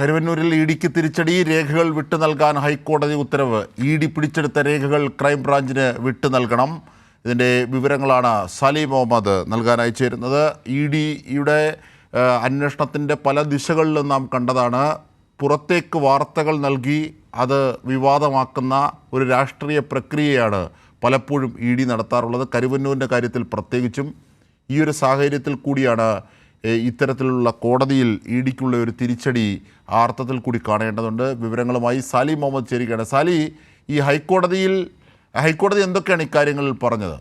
കരുവന്നൂരിൽ E ഡിക്ക് തിരിച്ചടി രേഖകൾ വിട്ടു നൽകാൻ ഹൈക്കോടതി ഉത്തരവ്. ഇ ഡി പിടിച്ചെടുത്ത രേഖകൾ ക്രൈംബ്രാഞ്ചിന് വിട്ടു നൽകണം. ഇതിന്റെ വിവരങ്ങളാണ് സലീം മുഹമ്മദ് നൽകാൻ ചേരുന്നത്. ഇ ഡിയുടെ അന്വേഷണത്തിന്റെ പല ദിശകളിലും നാം കണ്ടതാണ്. പുറത്തേക്ക് വാർത്തകൾ നൽകി അത് വിവാദമാക്കുന്ന ഒരു രാഷ്ട്രീയ പ്രക്രിയയാണ് പലപ്പോഴും ഇ ഡി നടത്താറുള്ളത്. കരുവന്നൂരിന്റെ കാര്യത്തിൽ പ്രത്യേകിച്ചും ഈ ഒരു സാഹചര്യത്തിൽ കൂടിയാണ് ഇത്തരത്തിലുള്ള കോടതിയിൽ ഇ ഡിക്കുള്ള ഒരു തിരിച്ചടി ആ അർത്ഥത്തിൽ കൂടി കാണേണ്ടതുണ്ട്. വിവരങ്ങളുമായി സാലി മുഹമ്മദ് ചേരുകയാണ്. സാലി ഈ ഹൈക്കോടതിയിൽ ഹൈക്കോടതി എന്തൊക്കെയാണ് ഇക്കാര്യങ്ങളിൽ പറഞ്ഞത്?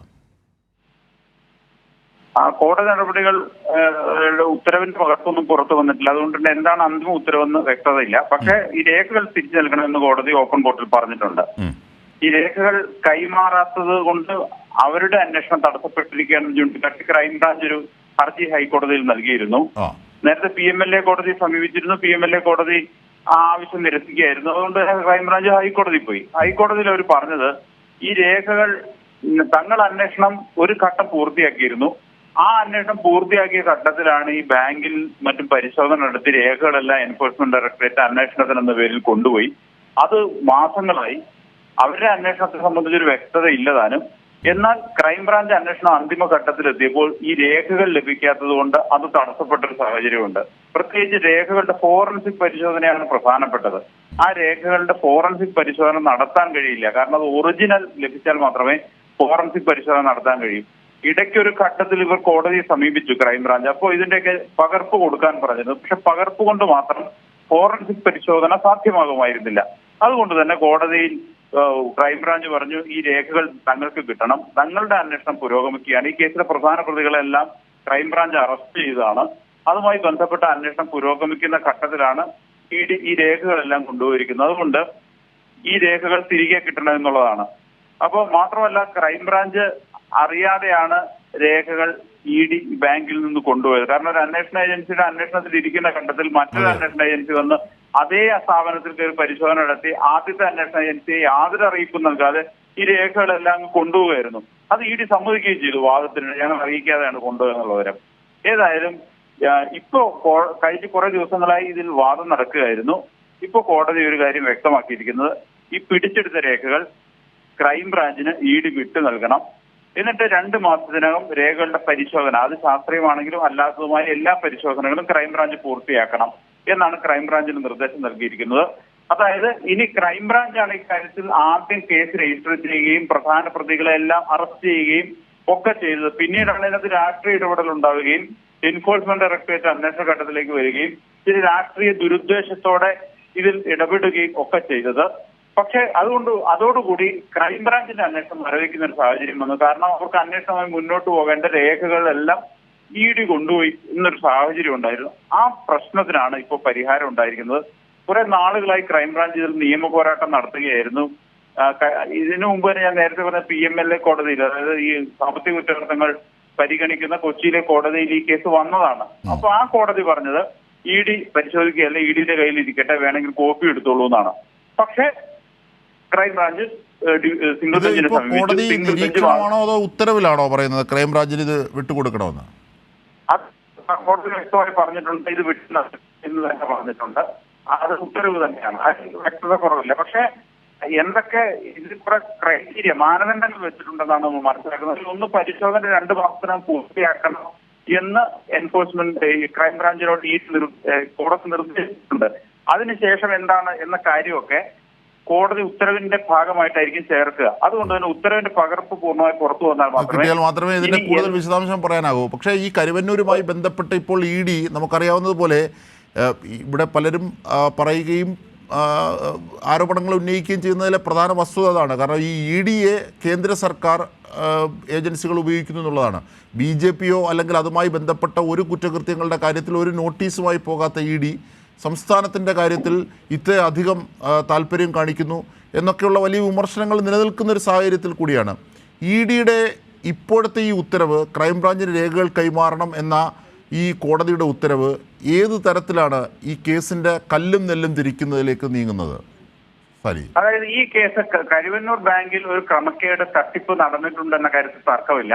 ആ കോടതി നടപടികൾ ഉത്തരവിന് ഉത്തരവിന്റെ പകർപ്പൊന്നും പുറത്തു വന്നിട്ടില്ല. അതുകൊണ്ട് തന്നെ എന്താണ് അന്തിമ ഉത്തരവെന്ന് വ്യക്തതയില്ല. പക്ഷെ ഈ രേഖകൾ തിരിച്ചു നൽകണമെന്ന് കോടതി ഓപ്പൺ കോർട്ടിൽ പറഞ്ഞിട്ടുണ്ട്. ഈ രേഖകൾ കൈമാറാത്തത് കൊണ്ട് അവരുടെ അന്വേഷണം തടസ്സപ്പെട്ടിരിക്കുകയാണെന്ന് ചൂണ്ടിക്കാട്ടി ക്രൈംബ്രാഞ്ച് ഒരു ഹർജി ഹൈക്കോടതിയിൽ നൽകിയിരുന്നു. നേരത്തെ പി എം എൽ എ കോടതി സമീപിച്ചിരുന്നു. പി എം എൽ എ കോടതി ആ ആവശ്യം നിരസിക്കുകയായിരുന്നു. അതുകൊണ്ട് ക്രൈംബ്രാഞ്ച് ഹൈക്കോടതി പോയി. ഹൈക്കോടതിയിൽ അവർ പറഞ്ഞത് ഈ രേഖകൾ തങ്ങൾ അന്വേഷണം ഒരു ഘട്ടം പൂർത്തിയാക്കിയിരുന്നു. ആ അന്വേഷണം പൂർത്തിയാക്കിയ ഘട്ടത്തിലാണ് ഈ ബാങ്കിൽ മറ്റും പരിശോധന നടത്തി രേഖകളെല്ലാം എൻഫോഴ്സ്മെന്റ് ഡയറക്ടറേറ്റ് അന്വേഷണത്തിനെന്ന പേരിൽ കൊണ്ടുപോയി. അത് മാസങ്ങളായി. അവരുടെ അന്വേഷണത്തെ സംബന്ധിച്ചൊരു വ്യക്തത ഇല്ലതാനും എന്നാൽ ക്രൈംബ്രാഞ്ച് അന്വേഷണം അന്തിമ ഘട്ടത്തിലെത്തിയപ്പോൾ ഈ രേഖകൾ ലഭിക്കാത്തത് കൊണ്ട് അത് തടസ്സപ്പെട്ടൊരു സാഹചര്യമുണ്ട്. പ്രത്യേകിച്ച് രേഖകളുടെ ഫോറൻസിക് പരിശോധനയാണ് പ്രധാനപ്പെട്ടത്. ആ രേഖകളുടെ ഫോറൻസിക് പരിശോധന നടത്താൻ കഴിയില്ല. കാരണം അത് ഒറിജിനൽ ലഭിച്ചാൽ മാത്രമേ ഫോറൻസിക് പരിശോധന നടത്താൻ കഴിയൂ. ഇടയ്ക്കൊരു ഘട്ടത്തിൽ ഇവർ കോടതിയെ സമീപിച്ചു ക്രൈംബ്രാഞ്ച്. അപ്പോൾ ഇതിന്റെയൊക്കെ പകർപ്പ് കൊടുക്കാൻ പറഞ്ഞിരുന്നു. പക്ഷെ പകർപ്പ് കൊണ്ട് മാത്രം ഫോറൻസിക് പരിശോധന സാധ്യമാകുമായിരുന്നില്ല. അതുകൊണ്ട് തന്നെ കോടതിയിൽ ക്രൈംബ്രാഞ്ച് പറഞ്ഞു ഈ രേഖകൾ തങ്ങൾക്ക് കിട്ടണം. തങ്ങളുടെ അന്വേഷണം പുരോഗമിക്കുകയാണ്. ഈ കേസിലെ പ്രധാന പ്രതികളെല്ലാം ക്രൈംബ്രാഞ്ച് അറസ്റ്റ് ചെയ്തതാണ്. അതുമായി ബന്ധപ്പെട്ട അന്വേഷണം പുരോഗമിക്കുന്ന ഘട്ടത്തിലാണ് ഈ ഡി- ഈ രേഖകളെല്ലാം കൊണ്ടുപോയിരിക്കുന്നത്. അതുകൊണ്ട് ഈ രേഖകൾ തിരികെ കിട്ടണം എന്നുള്ളതാണ്. അപ്പോൾ മാത്രമല്ല ക്രൈംബ്രാഞ്ച് അറിയാതെയാണ് രേഖകൾ ഇ ഡി ബാങ്കിൽ നിന്ന് കൊണ്ടുപോയത്. കാരണം ഒരു അന്വേഷണ ഏജൻസിയുടെ അന്വേഷണത്തിൽ ഇരിക്കുന്ന ഘട്ടത്തിൽ മറ്റൊരു അന്വേഷണ ഏജൻസി വന്ന് അതേ സ്ഥാപനത്തിൽ കയറി പരിശോധന നടത്തി ആദ്യത്തെ അന്വേഷണ ഏജൻസിയെ യാതൊരു അറിയിപ്പും നൽകാതെ ഈ രേഖകളെല്ലാം കൊണ്ടുപോകുമായിരുന്നു. അത് ഇ ഡി സമ്മതിക്കുകയും ചെയ്തു വാദത്തിന്. ഞങ്ങൾ അറിയിക്കാതെയാണ് കൊണ്ടുപോയെന്നുള്ള വിവരം. ഏതായാലും ഇപ്പോ കഴിഞ്ഞ കുറെ ദിവസങ്ങളായി ഇതിൽ വാദം നടക്കുകയായിരുന്നു. ഇപ്പോ കോടതി ഒരു കാര്യം വ്യക്തമാക്കിയിരിക്കുന്നത്. ഈ പിടിച്ചെടുത്ത രേഖകൾ ക്രൈംബ്രാഞ്ചിന് ഇ ഡി വിട്ടു നൽകണം. എന്നിട്ട് രണ്ട് മാസത്തിനകം രേഖകളുടെ പരിശോധന. അത് ശാസ്ത്രീയമാണെങ്കിലും അല്ലാത്തതുമായ എല്ലാ പരിശോധനകളും ക്രൈംബ്രാഞ്ച് പൂർത്തിയാക്കണം. എന്നാണ് ക്രൈംബ്രാഞ്ചിന് നിർദ്ദേശം നൽകിയിരിക്കുന്നത്. അതായത് ഇനി ക്രൈംബ്രാഞ്ചാണ് ഇക്കാര്യത്തിൽ ആദ്യം കേസ് രജിസ്റ്റർ ചെയ്യുകയും പ്രധാന പ്രതികളെല്ലാം അറസ്റ്റ് ചെയ്യുകയും ഒക്കെ ചെയ്തത്. പിന്നീടാണ് ഇതിനകത്ത് രാഷ്ട്രീയ ഇടപെടൽ ഉണ്ടാവുകയും എൻഫോഴ്സ്മെന്റ് ഡയറക്ടറേറ്റ് അന്വേഷണ ഘട്ടത്തിലേക്ക് വരികയും ചില രാഷ്ട്രീയ ദുരുദ്ദേശത്തോടെ ഇതിൽ ഇടപെടുകയും ഒക്കെ ചെയ്തത്. പക്ഷേ അതുകൊണ്ട് അതോടുകൂടി ക്രൈംബ്രാഞ്ചിന്റെ അന്വേഷണം മരവിക്കുന്ന ഒരു സാഹചര്യം വന്നു. കാരണം അവർക്ക് അന്വേഷണമായി മുന്നോട്ട് പോകേണ്ട രേഖകളെല്ലാം ഇ ഡി കൊണ്ടുപോയി എന്നൊരു സാഹചര്യം ഉണ്ടായിരുന്നു. ആ പ്രശ്നത്തിനാണ് ഇപ്പോൾ പരിഹാരം ഉണ്ടായിരിക്കുന്നത്. കുറെ നാളുകളായി ക്രൈംബ്രാഞ്ച് ഇതിൽ നിയമ പോരാട്ടം നടത്തുകയായിരുന്നു. ഇതിനു മുമ്പ് തന്നെ ഞാൻ നേരത്തെ പറഞ്ഞ പി എം എൽ എ കോടതിയിൽ അതായത് ഈ സാമ്പത്തിക കുറ്റകൃത്യങ്ങൾ പരിഗണിക്കുന്ന കൊച്ചിയിലെ കോടതിയിൽ ഈ കേസ് വന്നതാണ്. അപ്പൊ ആ കോടതി പറഞ്ഞത് ഇ ഡി പരിശോധിക്കുകയല്ല ഇ ഡിയുടെ കയ്യിൽ ഇരിക്കട്ടെ വേണമെങ്കിൽ കോപ്പി എടുത്തോളൂ എന്നാണ്. പക്ഷേ ക്രൈംബ്രാഞ്ച് സിംഗിൾ ബെഞ്ചിനെ സമീപിച്ചു ഉത്തരവിലാണോ പറയുന്നത്? ക്രൈംബ്രാഞ്ചിന് ഇത് വിട്ടുകൊടുക്കണമെന്ന്? അത് കോടതി വ്യക്തമായി പറഞ്ഞിട്ടുണ്ട് ഇത് വിട്ടു എന്ന് തന്നെ പറഞ്ഞിട്ടുണ്ട്. അത് ഉത്തരവ് തന്നെയാണ്. വ്യക്തത കുറവില്ല. പക്ഷേ എന്തൊക്കെ ഇതിൽ കുറെ ക്രൈറ്റീരിയ മാനദണ്ഡങ്ങൾ വെച്ചിട്ടുണ്ടെന്നാണ് നമ്മൾ മനസ്സിലാക്കുന്നത്. ഒന്ന് പരിശോധന രണ്ട് മാസത്തിനകം പൂർത്തിയാക്കണം എന്ന് എൻഫോഴ്സ്മെന്റ് ഈ ക്രൈംബ്രാഞ്ചിനോട് ഈ കോടതി നിർദ്ദേശിച്ചിട്ടുണ്ട്. അതിനുശേഷം എന്താണ് എന്ന കാര്യമൊക്കെ കോടതി ഉത്തരവിന്റെ ഭാഗമായിട്ടായിരിക്കും ചേർക്കുക. അതുകൊണ്ട് തന്നെ ഉത്തരവിന്റെ പകർപ്പ് പൂർണമായി പുറത്തു വന്നാൽ മാത്രമേ മാത്രമേ ഇതിന്റെ കൂടുതൽ വിശദാംശം പറയാനാകൂ. പക്ഷേ ഈ കരുവന്നൂരുമായി ബന്ധപ്പെട്ട് ഇപ്പോൾ ഇ ഡി നമുക്കറിയാവുന്നതുപോലെ ഇവിടെ പലരും പറയുകയും ആരോപണങ്ങൾ ഉന്നയിക്കുകയും ചെയ്യുന്നതിലെ പ്രധാന വസ്തുത അതാണ്. കാരണം ഈ ഇ ഡിയെ കേന്ദ്ര സർക്കാർ ഏജൻസികൾ ഉപയോഗിക്കുന്നു എന്നുള്ളതാണ്. ബി ജെ പിയോ അല്ലെങ്കിൽ അതുമായി ബന്ധപ്പെട്ട ഒരു കുറ്റകൃത്യങ്ങളുടെ കാര്യത്തിൽ ഒരു നോട്ടീസുമായി പോകാത്ത ഇ ഡി സംസ്ഥാനത്തിന്റെ കാര്യത്തിൽ ഇത്ര അധികം ആ, താല്പര്യം കാണിക്കുന്നു എന്നൊക്കെയുള്ള വലിയ വിമർശനങ്ങൾ നിലനിൽക്കുന്ന ഒരു സാഹചര്യത്തിൽ കൂടിയാണ്. ഇ ഡിയുടെ ഇപ്പോഴത്തെ ഈ ഉത്തരവ് ക്രൈംബ്രാഞ്ചിന് രേഖകൾ കൈമാറണം എന്ന ഈ കോടതിയുടെ ഉത്തരവ് ഏത് തരത്തിലാണ് ഈ കേസിന്റെ കല്ലും നെല്ലും തിരിക്കുന്നതിലേക്ക് നീങ്ങുന്നത്? അതായത് ഈ കേസ് കരുവന്നൂർ ബാങ്കിൽ ഒരു ക്രമക്കേട് തട്ടിപ്പ് നടന്നിട്ടുണ്ടെന്ന കാര്യത്തിൽ തർക്കമില്ല.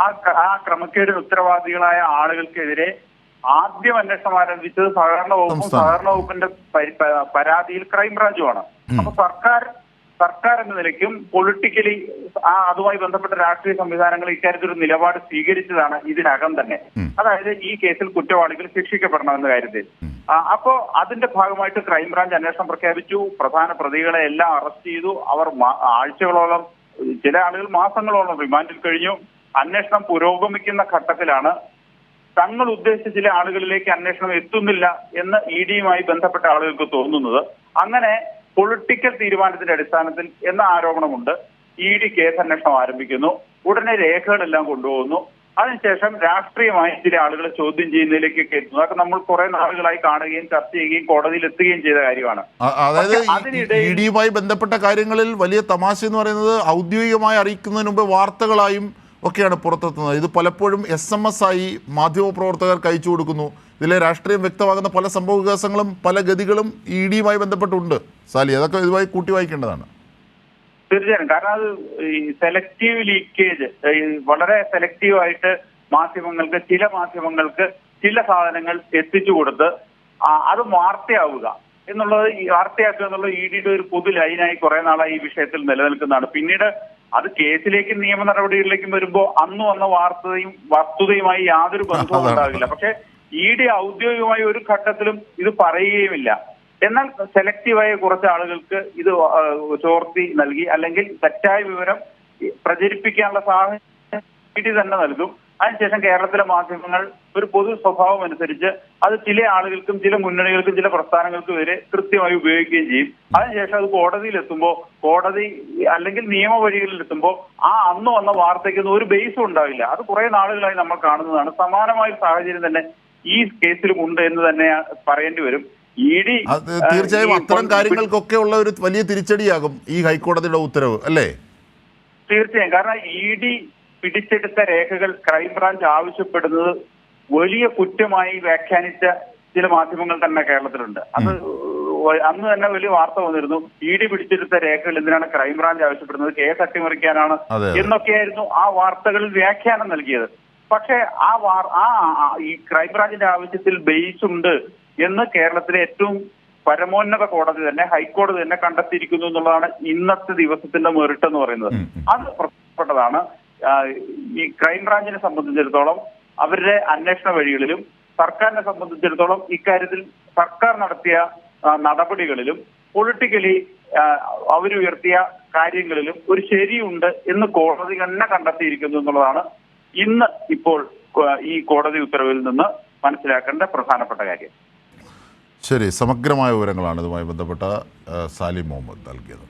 ആ ആ ക്രമക്കേടിന് ഉത്തരവാദികളായ ആളുകൾക്കെതിരെ ആദ്യം അന്വേഷണം ആരംഭിച്ചത് സഹകരണ വകുപ്പും. സഹകരണ വകുപ്പിന്റെ പരാതിയിൽ ക്രൈംബ്രാഞ്ചുമാണ്. അപ്പൊ സർക്കാർ സർക്കാർ എന്ന നിലയ്ക്കും പൊളിറ്റിക്കലി ആ അതുമായി ബന്ധപ്പെട്ട രാഷ്ട്രീയ സംവിധാനങ്ങൾ ഇക്കാര്യത്തിൽ ഒരു നിലപാട് സ്വീകരിച്ചതാണ് ഇതിനകം തന്നെ. അതായത് ഈ കേസിൽ കുറ്റവാളികൾ ശിക്ഷിക്കപ്പെടണമെന്ന കാര്യത്തിൽ അപ്പോ അതിന്റെ ഭാഗമായിട്ട് ക്രൈംബ്രാഞ്ച് അന്വേഷണം പ്രഖ്യാപിച്ചു. പ്രധാന പ്രതികളെ എല്ലാം അറസ്റ്റ് ചെയ്തു. അവർ ആഴ്ചകളോളം ചില ആളുകൾ മാസങ്ങളോളം റിമാൻഡിൽ കഴിഞ്ഞു. അന്വേഷണം പുരോഗമിക്കുന്ന ഘട്ടത്തിലാണ് തങ്ങൾ ഉദ്ദേശിച്ച ചില ആളുകളിലേക്ക് അന്വേഷണം എത്തുന്നില്ല എന്ന് ഇ ഡിയുമായി ബന്ധപ്പെട്ട ആളുകൾക്ക് തോന്നുന്നത് അങ്ങനെ പൊളിറ്റിക്കൽ തീരുമാനത്തിന്റെ അടിസ്ഥാനത്തിൽ എന്ന ആരോപണമുണ്ട്. ഇ ഡി കേസ് അന്വേഷണം ആരംഭിക്കുന്നു. ഉടനെ രേഖകളെല്ലാം കൊണ്ടുപോകുന്നു. അതിനുശേഷം രാഷ്ട്രീയമായി ചില ആളുകളെ ചോദ്യം ചെയ്യുന്നതിലേക്കൊക്കെ എത്തുന്നു. അതൊക്കെ നമ്മൾ കുറെ നാളുകളായി കാണുകയും ചർച്ച ചെയ്യുകയും കോടതിയിൽ എത്തുകയും ചെയ്ത കാര്യമാണ്. അതായത് പക്ഷേ അതിനിടയിൽ- ഇ ഡിയുമായി ബന്ധപ്പെട്ട കാര്യങ്ങളിൽ വലിയ തമാശ എന്ന് പറയുന്നത് ഔദ്യോഗികമായി അറിയിക്കുന്നതിന് മുമ്പ് വാർത്തകളായും ഒക്കെയാണ് പുറത്തെത്തുന്നത്. ഇത് പലപ്പോഴും എസ് എം എസ് ആയി മാധ്യമപ്രവർത്തകർക്ക് അയച്ചു കൊടുക്കുന്നു. ഇതിലെ രാഷ്ട്രീയം വ്യക്തമാകുന്ന പല സംഭവ വികാസങ്ങളും പല ഗതികളും ഇ ഡിയുമായി ബന്ധപ്പെട്ടുണ്ട്. സാലി അതൊക്കെ ഇതുമായി കൂട്ടി വായിക്കേണ്ടതാണ്. തീർച്ചയായും. കാരണം അത് ഈ സെലക്റ്റീവ് ലീക്കേജ് വളരെ സെലക്റ്റീവ് ആയിട്ട് മാധ്യമങ്ങൾക്ക് ചില മാധ്യമങ്ങൾക്ക് ചില സാധനങ്ങൾ എത്തിച്ചു കൊടുത്ത് അത് വാർത്തയാവുക എന്നുള്ളത് വാർത്തയാക്കുക എന്നുള്ളത് ഇ ഡിയുടെ ഒരു പൊതു ലൈനായി കുറെ നാളായി ഈ വിഷയത്തിൽ നിലനിൽക്കുന്നതാണ്. പിന്നീട് അത് കേസിലേക്കും നിയമ നടപടികളിലേക്കും വരുമ്പോൾ അന്ന് വന്ന വാർത്തയും വസ്തുതയുമായി യാതൊരു ബന്ധവും ഉണ്ടാകില്ല ഉണ്ടാവില്ല. പക്ഷെ ഇ ഡി ഔദ്യോഗികമായി ഒരു ഘട്ടത്തിലും ഇത് പറയുകയുമില്ല. എന്നാൽ സെലക്റ്റീവായ കുറച്ച് ആളുകൾക്ക് ഇത് ചോർത്തി നൽകി അല്ലെങ്കിൽ തെറ്റായ വിവരം പ്രചരിപ്പിക്കാനുള്ള സാഹചര്യം ഇ ഡി തന്നെ നൽകും. അതിനുശേഷം കേരളത്തിലെ മാധ്യമങ്ങൾ ഒരു പൊതു സ്വഭാവം അനുസരിച്ച് അത് ചില ആളുകൾക്കും ചില മുന്നണികൾക്കും ചില പ്രസ്ഥാനങ്ങൾക്കും വരെ കൃത്യമായി ഉപയോഗിക്കുകയും ചെയ്യും. അതിനുശേഷം അത് കോടതിയിൽ എത്തുമ്പോൾ കോടതി അല്ലെങ്കിൽ നിയമവഴികളിൽ എത്തുമ്പോൾ ആ അന്ന് വന്ന വാർത്തയ്ക്ക് ഒരു ബേസും ഉണ്ടാവില്ല. അത് കുറെ നാളുകളായി നമ്മൾ കാണുന്നതാണ്. സമാനമായ സാഹചര്യം തന്നെ ഈ കേസിലും ഉണ്ട് എന്ന് തന്നെ പറയേണ്ടി വരും. തീർച്ചയായും അത്തരം കാര്യങ്ങൾക്കൊക്കെ ഉള്ള ഒരു വലിയ തിരിച്ചടിയാകും ഈ ഹൈക്കോടതിയുടെ ഉത്തരവ് അല്ലേ? തീർച്ചയായും. കാരണം ഇ ഡി പിടിച്ചെടുത്ത രേഖകൾ ക്രൈംബ്രാഞ്ച് ആവശ്യപ്പെടുന്നത് വലിയ കുറ്റമായി വ്യാഖ്യാനിച്ച ചില മാധ്യമങ്ങൾ തന്നെ കേരളത്തിലുണ്ട്. അത് അന്ന് തന്നെ വലിയ വാർത്ത വന്നിരുന്നു. ഇ ഡി പിടിച്ചെടുത്ത രേഖകൾ എന്തിനാണ് ക്രൈംബ്രാഞ്ച് ആവശ്യപ്പെടുന്നത്? കേസ് അട്ടിമറിക്കാനാണ്. എന്നൊക്കെയായിരുന്നു ആ വാർത്തകളിൽ വ്യാഖ്യാനം നൽകിയത്. പക്ഷേ ആ വാർ ആ ഈ ക്രൈംബ്രാഞ്ചിന്റെ ആവശ്യത്തിൽ ബേസ് ഉണ്ട് എന്ന് കേരളത്തിലെ ഏറ്റവും പരമോന്നത കോടതി തന്നെ ഹൈക്കോടതി തന്നെ കണ്ടെത്തിയിരിക്കുന്നു എന്നുള്ളതാണ് ഇന്നത്തെ ദിവസത്തിന്റെ മെറിട്ട് എന്ന് പറയുന്നത്. അത് പ്രധാനപ്പെട്ടതാണ്. ഈ ക്രൈംബ്രാഞ്ചിനെ സംബന്ധിച്ചിടത്തോളം അവരുടെ അന്വേഷണ വഴികളിലും സർക്കാരിനെ സംബന്ധിച്ചിടത്തോളം ഇക്കാര്യത്തിൽ സർക്കാർ നടത്തിയ നടപടികളിലും പൊളിറ്റിക്കലി അവരുയർത്തിയ കാര്യങ്ങളിലും ഒരു ശരിയുണ്ട് എന്ന് കോടതി തന്നെ കണ്ടെത്തിയിരിക്കുന്നു എന്നുള്ളതാണ് ഇന്ന് ഇപ്പോൾ ഈ കോടതി ഉത്തരവിൽ നിന്ന് മനസ്സിലാക്കേണ്ട പ്രധാനപ്പെട്ട കാര്യം. ശരി സമഗ്രമായ വിവരങ്ങളാണ് ഇതുമായി ബന്ധപ്പെട്ട സാലിം മുഹമ്മദ് നൽകിയത്.